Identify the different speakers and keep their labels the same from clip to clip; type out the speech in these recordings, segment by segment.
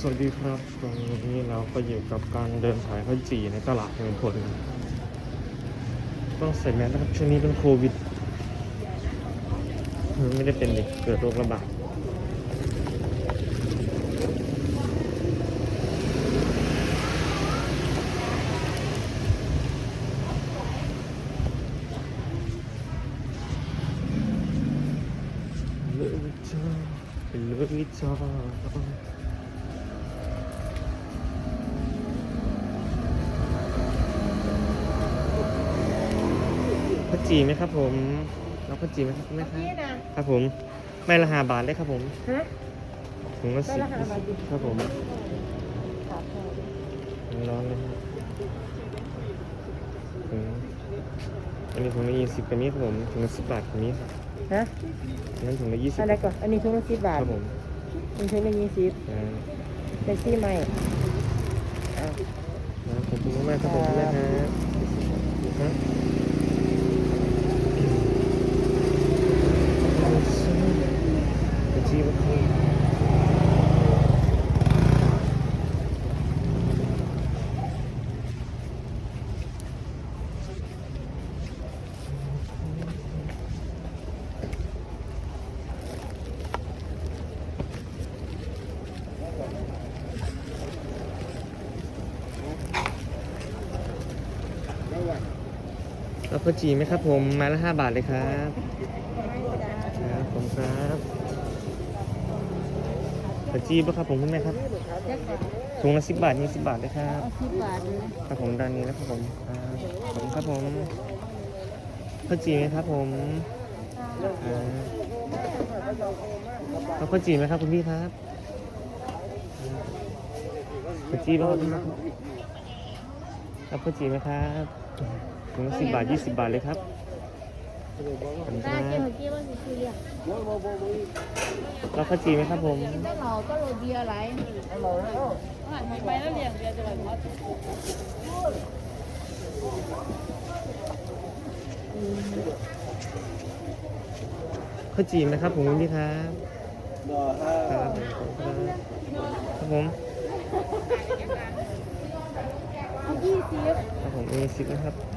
Speaker 1: สวัสดีครับตรงนี้เราก็อยู่กับการเดินขายข้าวจี่ในตลาดเมืองพลต้องใส่แมสนะครับช่วงนี้เป็นโควิด ไม่ได้เป็นเด็กเกิดโรคระบาดเลยจ้าเป็นเลยจ้า ข้าว จีไหมครับ ผมรับข้าวจีไหมครับแม่ครับ
Speaker 2: นี่นะครับ
Speaker 1: ผมไม่ละหาบาทเลยครับผม
Speaker 2: ฮะ
Speaker 1: ถุงละ
Speaker 2: ไม่
Speaker 1: สิบ
Speaker 2: ละห้าบาทดิ
Speaker 1: ครับผม
Speaker 2: ขอบคุณ
Speaker 1: ร้อนๆเลยครับถุงอันนี้ถุงละยี่สิบกันนี้ครับผมถุงละสิบบาทกันนี้ครับ
Speaker 2: ฮะ
Speaker 1: อันนั้นถุงละยี่สิบ
Speaker 2: อะไรก่อนอันนี้ถุงละสิบบา
Speaker 1: ค
Speaker 2: ท
Speaker 1: รับผม
Speaker 2: อันนี้ถุงละยี่สิบ
Speaker 1: อ่า
Speaker 2: เป็นซี่ใหม่อะ
Speaker 1: ขอบคุณมากครับผมแม่ครับฮะข้าวจีบะครับ เอา ข้าวจีไหมครับผมมาละห้าบาทเลยครับครับผมครับข้าวจีป่ะครับผมคุณแม่ครับ
Speaker 2: เจ็ดบ
Speaker 1: ถุงละสิบบาทยี่สิบบาทเลยครับ
Speaker 2: สิบบาท
Speaker 1: ครับผมด้านนี้นะครับผมครับขอบคุณครับผมข้าวจีไหมครับผมอ่าเอาข้าวจีไหมครับคุณพี่ครับข้าวจีป่ะครับคุณแม่ครับเอาข้าวจีไหมครับ ถุงละสิบบาทยี่สิบบาทเลยครับขอบคุณค
Speaker 2: ตา
Speaker 1: รับ
Speaker 2: เกี่ยวเกี่ยวว่าคือเรียก
Speaker 1: แล้วข้าวจีไหมครับผม
Speaker 2: ก็หล่อก็โรเบียร์อะไรไปแล้วเรียงเบียร์จะแบบว่า
Speaker 1: ข้าวจีไหมครับผมคุณพี่ครับครับผมครับผม
Speaker 2: เอายี่สิบ
Speaker 1: ครับผมมีสิบนะครับ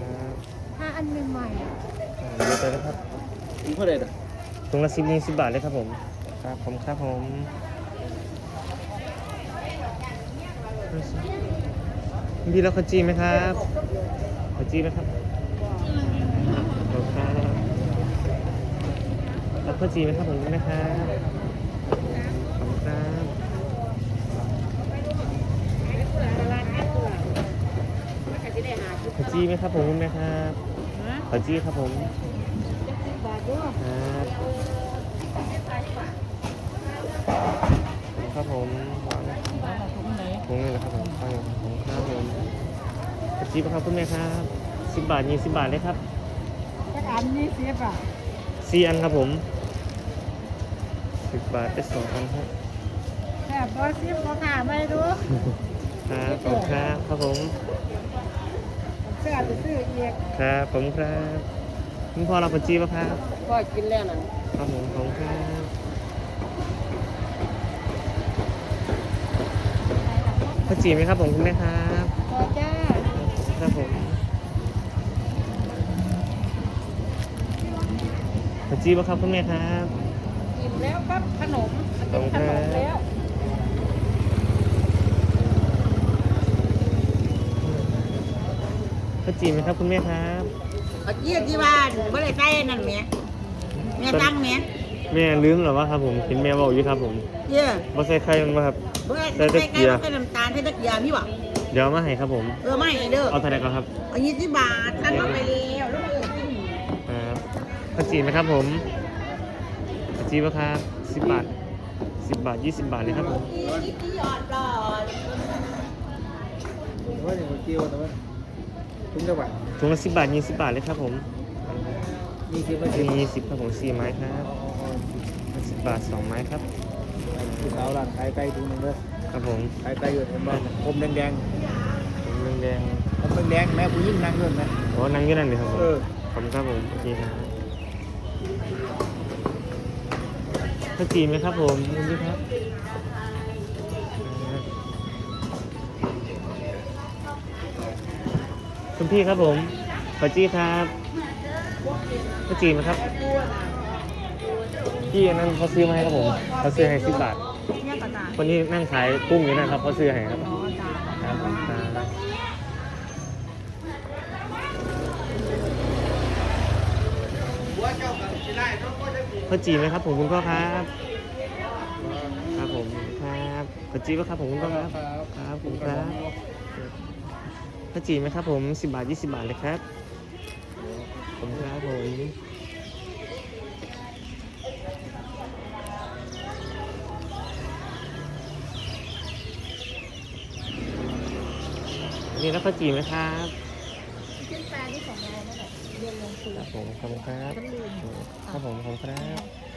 Speaker 1: ครับ
Speaker 2: ถ้าอันใหม่
Speaker 1: อ่าเดี๋ยวไปนะครับ
Speaker 3: อีกเท่าไหร่น่ะ
Speaker 1: ถุงละสิบมีสิบบาทเลยครับผม ครับผมครับผมคุณพี่แล้วขจีไหมครับขจีไหมครับขอบคุณครับรับข้าวจีไหมครับผมนะครับขอบคุณครับข้าว จีไหมครับผมคุณแม่ครับ
Speaker 2: ๆฮะ
Speaker 1: ข้าวจีครับผม
Speaker 2: สิบบาทด้วย
Speaker 1: ครับครับผมวางถุงนี่แหละครับผมตั้งของครับผมกระจิบครับคุณแม่ครับสิบบาทยี่สิบบาทเลยครับ
Speaker 2: จักอันยี่สิบอะ
Speaker 1: สี่อันครับผมสิบบาทได้สองอันครับ
Speaker 2: แค่บอสิบก็ขาไม่รู้
Speaker 1: ครับขอบคุณครับครับผม
Speaker 2: เสื้อไปซื้ออีก
Speaker 1: ครับผมครับคุณพ่อเรากระจิบครับ
Speaker 2: ก็กินแล้วน่ะ
Speaker 1: ครับผมขอบคุณครับข้าวจีไหมครับผมคุณแม่ครับ
Speaker 2: พอจ้า
Speaker 1: ครับผมขจีบครับคุณแม่ครับ
Speaker 2: กินแล้วครับขนม
Speaker 1: ขอบคุณ
Speaker 2: ข
Speaker 1: ครับ
Speaker 2: นมแล้ว
Speaker 1: ขจีไหมครับคุณแม่ครับ
Speaker 4: เอาเยี่ยที่บ้านบ่ได้ใส่นั่นแหม่แม่ตั้งแหม่
Speaker 1: แม่ลืมเหรอวะครับผมเห็นแม่บอกอยู่ครับผม
Speaker 4: เยี่ย
Speaker 1: ว่าใส่ไข่มันมาครับ
Speaker 4: บ่ได้
Speaker 1: ใส่
Speaker 4: ใส่
Speaker 1: ตะ
Speaker 4: ไก่
Speaker 1: เกียบ
Speaker 4: บ่ใส่น้ำตาลใส่ตะเกียบพี่บ่
Speaker 1: เดี๋ยวเอามาให้ครับผม
Speaker 4: เออไม่เด้อ
Speaker 1: เอาเท่าไหร่ก่อนครับ
Speaker 4: เอายี่สิบบาทท่านเอาไปแล้วแล้วเออกิน
Speaker 1: ครับขจีไหมครับผมขจีบครับสิบบาทสิบบาทยี่สิบบาทเลยครับผม
Speaker 4: อีกที่หยอดหลอด
Speaker 3: แต่ว่าอย่างเมื่อกี้ว่าแต่ ว่าทุ่งจังหวัด
Speaker 1: ถุงละสิบบาทยี่สิบบาทเลยครับผม
Speaker 3: ยี่สิบไม่สิบ
Speaker 1: มียี่สิบครับผมสี่ไม้ครับสิบบาทสองไม้ครับ
Speaker 3: ผู้สาวร้านขายไก่ถุงหนึงเลย
Speaker 1: ครับผม
Speaker 3: ขายไก่อยู่เห็นบ้างคมแดง
Speaker 1: ถุงแดง
Speaker 3: ๆคมแดงๆแม่ผู้หญิงนั่งเงินไหม
Speaker 1: ๆโอ้นั่งอยู่นั่นเลยครับผม
Speaker 3: เออ
Speaker 1: ขอบคุณครับผมโอเคครับข้าวจีไหมครับผมคุณพี่ครับ พี่ครับผมขอจี้ครับขอจีไหมครับพี่นั่นเขาซื้อมาให้ครับผมเขาซื้อให้สิบบาท
Speaker 4: เนี่ยกระตา
Speaker 1: คนที่นั่งขายกุ้งอยู่นะครับเขาซื้อให้ครับ
Speaker 4: อ๋อจ้า
Speaker 1: ครับผมครับข้าวจีไหมครับผมคุณพ่อครับ ครับผมครับข้าวจีป่ะครับผมคุณพ่อครับ ครับผมครับ ข้าวจีไหมครับผมสิบบาทยี่สิบบาทเลยครับผมครับผมนี่แล้วข้าวจีไหมครับ
Speaker 2: ขึ้นปลาที่ของเรานั่นแหละเรียนลงทุน
Speaker 1: ครับผมขอบคุณครับครับผมขอบคุณครับ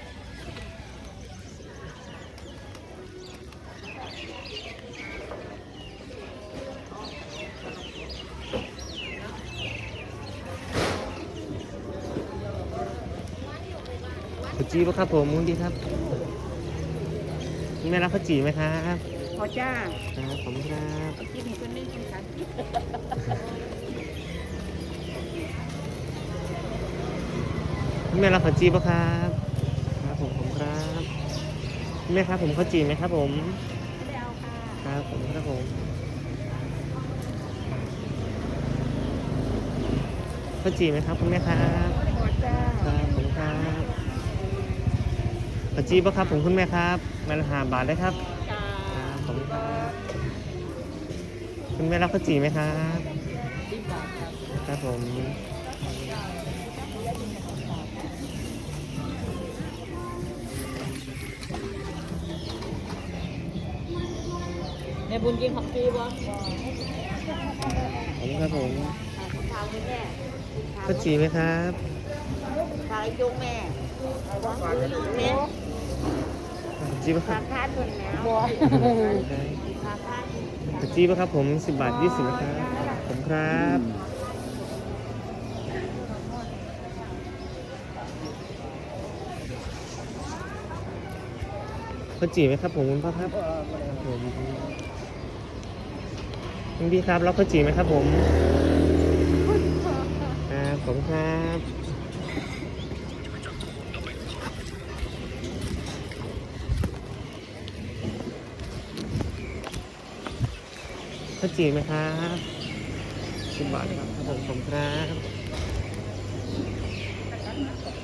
Speaker 1: จีป่ะครับผมคุณดีครับคุณแม่รับข้าวจีไหมครับ
Speaker 4: พอจ้า
Speaker 1: ครับผมครับ
Speaker 2: กินให้คนนึงกินกัน
Speaker 1: คุณแม่รับข้าวจีป่ะครับครับผมผมครับคุณแม่ครับผมข้าวจีไหมครับผม
Speaker 2: ไม่ได้เอาค่ะ
Speaker 1: ครับผมครับผมข้าวจีไหมครับคุณแม่ครับ
Speaker 2: พอจ้า
Speaker 1: ครับผมครับ ข้าวจีป่ะครับผมคุณแม่ครับมาละหาบาทได้ครับ
Speaker 2: จ้า
Speaker 1: ครับผมครับคุณแม่รับข้าวจีไหมครับ
Speaker 2: สิบบาทครับ
Speaker 1: ครับผม
Speaker 2: ในบุญกินผักชีบ่
Speaker 1: ผมครับผม
Speaker 4: ทางแม่
Speaker 1: ข้าวจีไหมครับ
Speaker 4: ทางจุงแม่แม่
Speaker 1: ข้าว จีป่ะค
Speaker 4: ทา
Speaker 1: รับ
Speaker 4: งคาดคนแม่
Speaker 2: บ่
Speaker 4: ทางคาด
Speaker 1: ข้าวจีป่ะครับผมสิบบาทยี่สิบนะครับผมครับข้าวจีไหมครับผมคุณพ่อครับครับผมคุณพี่ครับรับข้าวจีไหมครับผมครับผมครับ ข้าวจีไหมครับสิบบาทครับครับผมผมครับ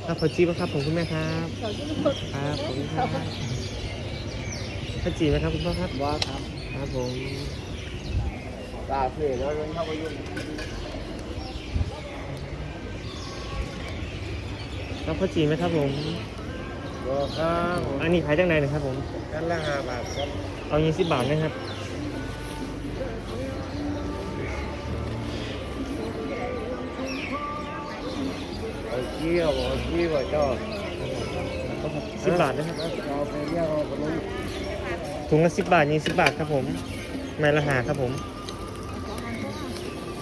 Speaker 1: ครับข้าวจีป่ะครับผมคุณแม่ครับครับผมครับข้าวจีไหมครับคุณพ่อครับ
Speaker 3: ว่าครับ
Speaker 1: ครับผม
Speaker 3: ตาเสียแล้วเรื่องเข้าไปยุ่ง
Speaker 1: รับข้าวจีไหมครับผม
Speaker 3: บ่ครับผม
Speaker 1: อันนี้ขายจากไหนนะครับผม
Speaker 3: กันละห้าบาทครับ
Speaker 1: เอายี่สิบบาทนะครับ
Speaker 3: เอาเกี้ยวเอาเกี้ยวเจ้า
Speaker 1: สิบบาทนะครับ
Speaker 3: เอาไปเรียกเอาไปลง
Speaker 1: ถุงละสิบบาทยี่สิบบาทครับผมไม้ละหาครับผม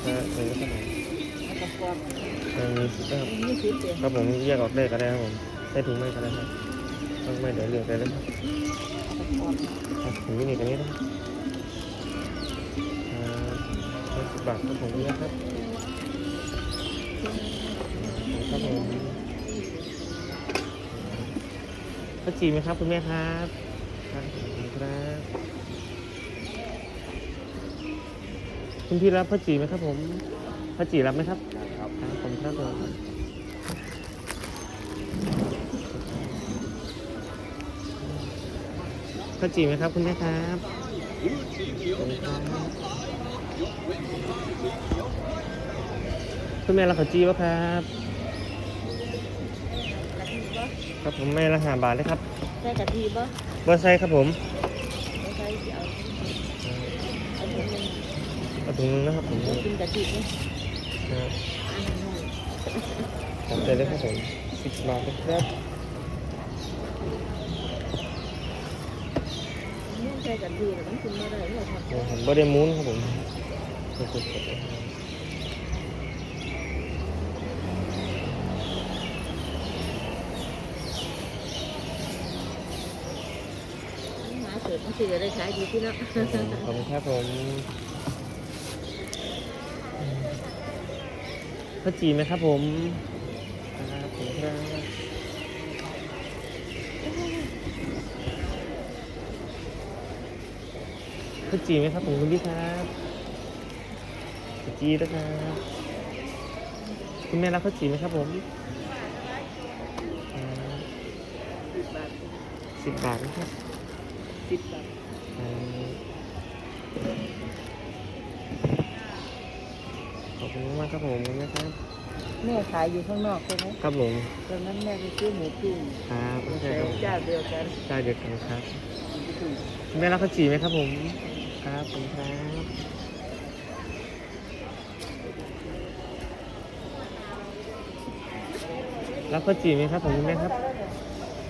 Speaker 1: ครับถุงละครับผมเออมีสิบครับ
Speaker 2: ยี่สิบเจ็ด
Speaker 1: ครับผมแยกออกได้ก็ได้ครับผมใส่ถุงไม่ก็ได้ครับต้องไม่เดี๋ยวเลือกได้เลยครับครับถุงมินิกันนี้นะครับอ่าสิบบาทครับผมนี่นะครับ ครับผมข้าวจีไหมครับคุณแม่ครับครับขอบคุณครับคุณพี่รับข้าวจีไหมครับผมข้าวจีรับไหมครับ
Speaker 3: ครับ
Speaker 1: ครับผมครับผมข้าวจีไหมครับคุณแม่ครับขอบคุณครับคุณแม่รับข้าวจีป่ะครับ ครับผมแม่ละหาบาทเลยครับ
Speaker 2: ใส่กะทิบ่
Speaker 1: บอไซครับผม
Speaker 2: ไม่ใส่สิเอาเอาถุงนึง
Speaker 1: เอาถุงนึงนะครับผม
Speaker 2: กินกะทินี่
Speaker 1: นะครับ
Speaker 2: อันนั้นหน่อย
Speaker 1: ทำใจเลยครับผมสิบบาทนะครับ
Speaker 2: นี่ใส่กะทิแล้วมันกินไม่ได้หรอกครับ
Speaker 1: โอ้ผมบอได้มูนครับผมสดๆเลย
Speaker 2: ห มันสิจะได้ขายดีที่เนาะ
Speaker 1: ขอบคุณครับผมข้าวจีไหมครับผมครับผมครับข้าวจีไหมครับผมคุณพี่ครับข้าวจีนะครับคุณแม่รับข้าวจีไหมครับผมสิบบาทนะครับ
Speaker 2: สิบบาท
Speaker 1: ขอบคุณมากครับผมนะครับ
Speaker 2: แม่ขายอยู่ข้างนอกใช่ไหม
Speaker 1: ครับผม
Speaker 2: ตอนนั้นแม่ไปซื้อหมูปิ้ง
Speaker 1: ครับไม่ใช่
Speaker 2: แต่
Speaker 1: ครับ
Speaker 2: เจ้าเดียวกัน
Speaker 1: ได้เดียวกันครับคุณแม่รับข้าวจีไหมครับผมครับผมครับรับข้าวจีไหมครับผมคุณแม่ครับ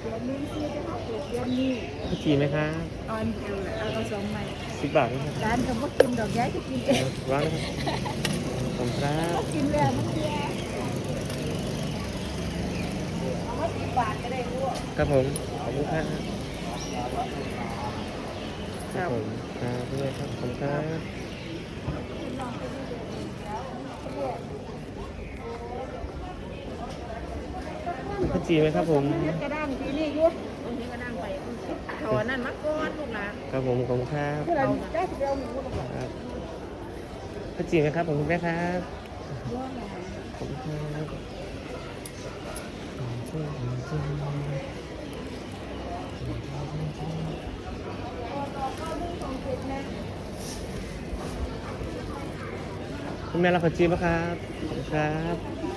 Speaker 2: เดือนนี้ซื้อจะถูกเดือนนี้
Speaker 1: ข้าวจีไหมครับ
Speaker 2: เอาอันเดียวแหละเอาเอาสองใบ
Speaker 1: สิบบาทนะครับ
Speaker 2: ร้านก็บ่กินดอกย้ายก็กินเอง
Speaker 1: วางนะครับผมครับ
Speaker 2: กินแล้วมันแย่เอามาสิบบาทก็ได้ลูก
Speaker 1: ครับผมขอบคุณครับครับผมครับด้วยครับขอบคุณครับข้าวจีไหมครับผม
Speaker 2: เฮ็ดกระด้างทีนี่อยุบตรงนี้กระด้างไปถอนนั่นมาก่อนลูกหลาน
Speaker 1: ครับผมขอบคุณครับ
Speaker 2: เพื่อนได้สิเดียวหมูลูกหลาน
Speaker 1: ครับข้าวจีไหมครับผมคุณแม่ครับขอบคุณครับคุณแม่รับข้าวจีไหมครับขอบคุณครับ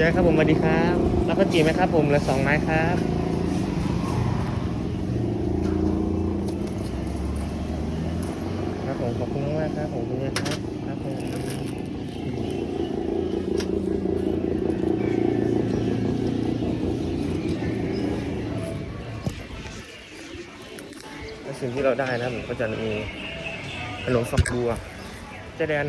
Speaker 1: ยายครับผมสวัสดีครับรับข้าวจีไหมครับผมเหลือสองไม้ครับครับผมขอบคุณมากครับผมคุณยายครับครับผมและสิ่งที่เราได้นะผมก็จะมีขนมฝักบัวเจะแดน